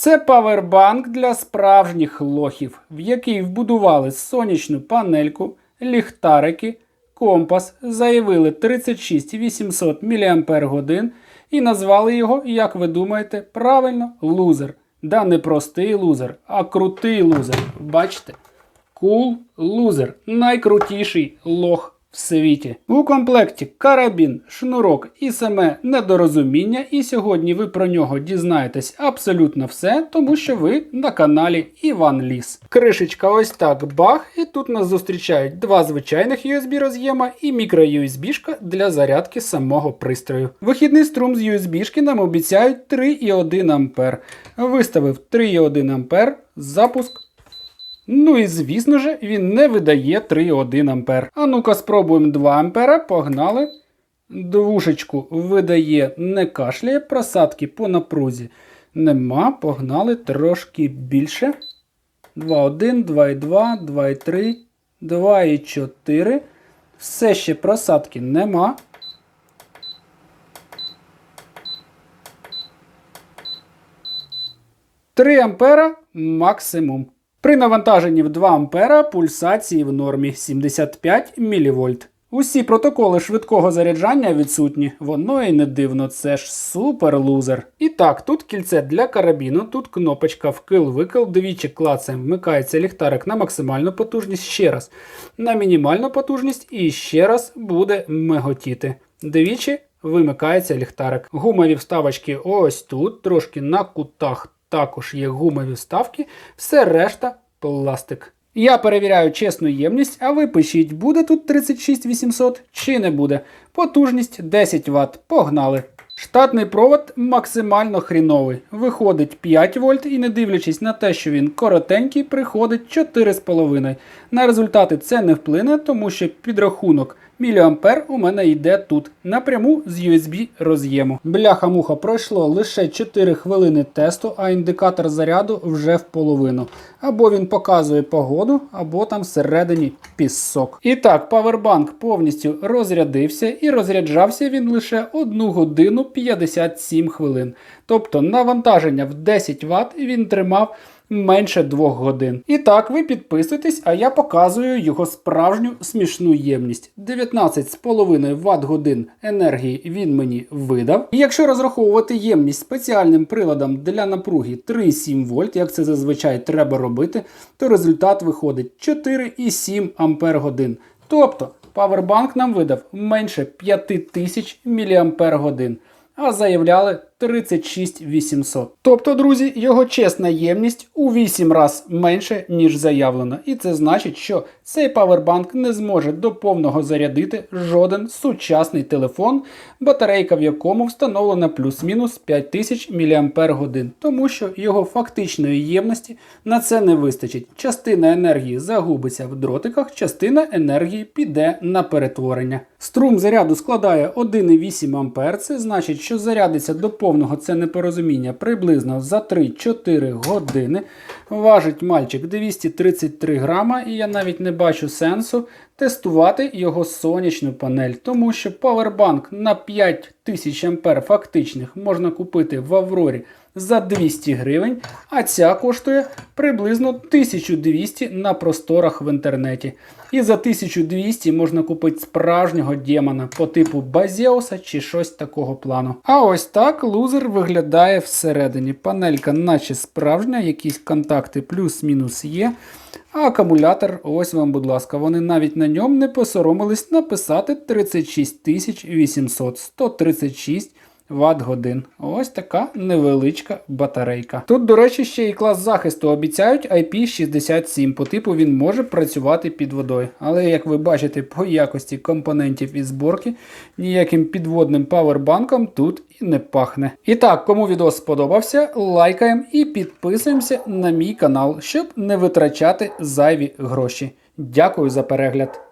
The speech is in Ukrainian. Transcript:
Це павербанк для справжніх лохів, в який вбудували сонячну панельку, ліхтарики, компас, заявили 36800 мАч і назвали його, як ви думаєте, правильно, лузер. Да не простий лузер, а крутий лузер. Бачите? Cool Loser – найкрутіший лох в світі. У комплекті карабін, шнурок і саме недорозуміння. І сьогодні ви про нього дізнаєтесь абсолютно все, тому що ви на каналі Іван Ліс. Кришечка ось так бах, і тут нас зустрічають два звичайних USB роз'єма і мікро USB для зарядки самого пристрою. Вихідний струм з USB нам обіцяють 3,1 А. Виставив 3,1 А, запуск. Ну і звісно ж, він не видає 3,1 А. А ну-ка спробуємо 2 А, погнали. Двушечку видає не кашляє, просадки по напрузі нема, погнали трошки більше. 2,1, 2,2, 2,3, 2,4. Все ще просадки нема. Три ампера максимум. При навантаженні в 2 ампера пульсації в нормі 75 мВ. Усі протоколи швидкого заряджання відсутні, воно і не дивно, це ж супер лузер. І так, тут кільце для карабіну, тут кнопочка вкил-викил, двічі клацаємо, вмикається ліхтарик на максимальну потужність ще раз, на мінімальну потужність і ще раз буде миготіти. Двічі вимикається ліхтарик. Гумові вставочки ось тут, трошки на кутах також є гумові вставки, все решта пластик. Я перевіряю чесну ємність, а ви пишіть, буде тут 36800 чи не буде. Потужність 10 Вт. Погнали. Штатний провод максимально хріновий. Виходить 5 вольт і не дивлячись на те, що він коротенький, приходить 4,5. На результати це не вплине, тому що підрахунок міліампер у мене йде тут, напряму з USB роз'єму. Бляха-муха пройшло лише 4 хвилини тесту, а індикатор заряду вже в половину. Або він показує погоду, або там всередині пісок. І так, павербанк повністю розрядився і розряджався він лише 1 годину 57 хвилин. Тобто навантаження в 10 Вт він тримав менше 2 годин. І так, ви підписуєтесь, а я показую його справжню смішну ємність. 19,5 Вт годин енергії він мені видав. І якщо розраховувати ємність спеціальним приладом для напруги 3,7 вольт, як це зазвичай треба робити, то результат виходить 4,7 Ампер годин. Тобто павербанк нам видав менше 5000 мАч, а заявляли 36800. Тобто, друзі, його чесна ємність у 8 раз менше, ніж заявлено. І це значить, що цей павербанк не зможе до повного зарядити жоден сучасний телефон, батарейка в якому встановлена плюс-мінус 5000 мАч, тому що його фактичної ємності на це не вистачить. Частина енергії загубиться в дротиках, частина енергії піде на перетворення. Струм заряду складає 1,8 А, це значить, що зарядиться до повного це непорозуміння приблизно за 3-4 години. Важить мальчик 233 грама, і я навіть не бачу сенсу тестувати його сонячну панель, тому що павербанк на 5000 А фактичних можна купити в Аврорі за 200 гривень, а ця коштує приблизно 1200 на просторах в інтернеті. І за 1200 можна купити справжнього демона по типу Базеуса чи щось такого плану. А ось так лузер виглядає всередині. Панелька, наче справжня, якісь контакти плюс-мінус є. А акумулятор, ось вам, будь ласка, вони навіть на ньому не посоромились написати 36800 136 Вт годин. Ось така невеличка батарейка. Тут, до речі, ще і клас захисту обіцяють IP67. По типу він може працювати під водою. Але, як ви бачите, по якості компонентів і зборки ніяким підводним павербанком тут і не пахне. І так, кому відео сподобався, лайкаємо і підписуємося на мій канал, щоб не витрачати зайві гроші. Дякую за перегляд.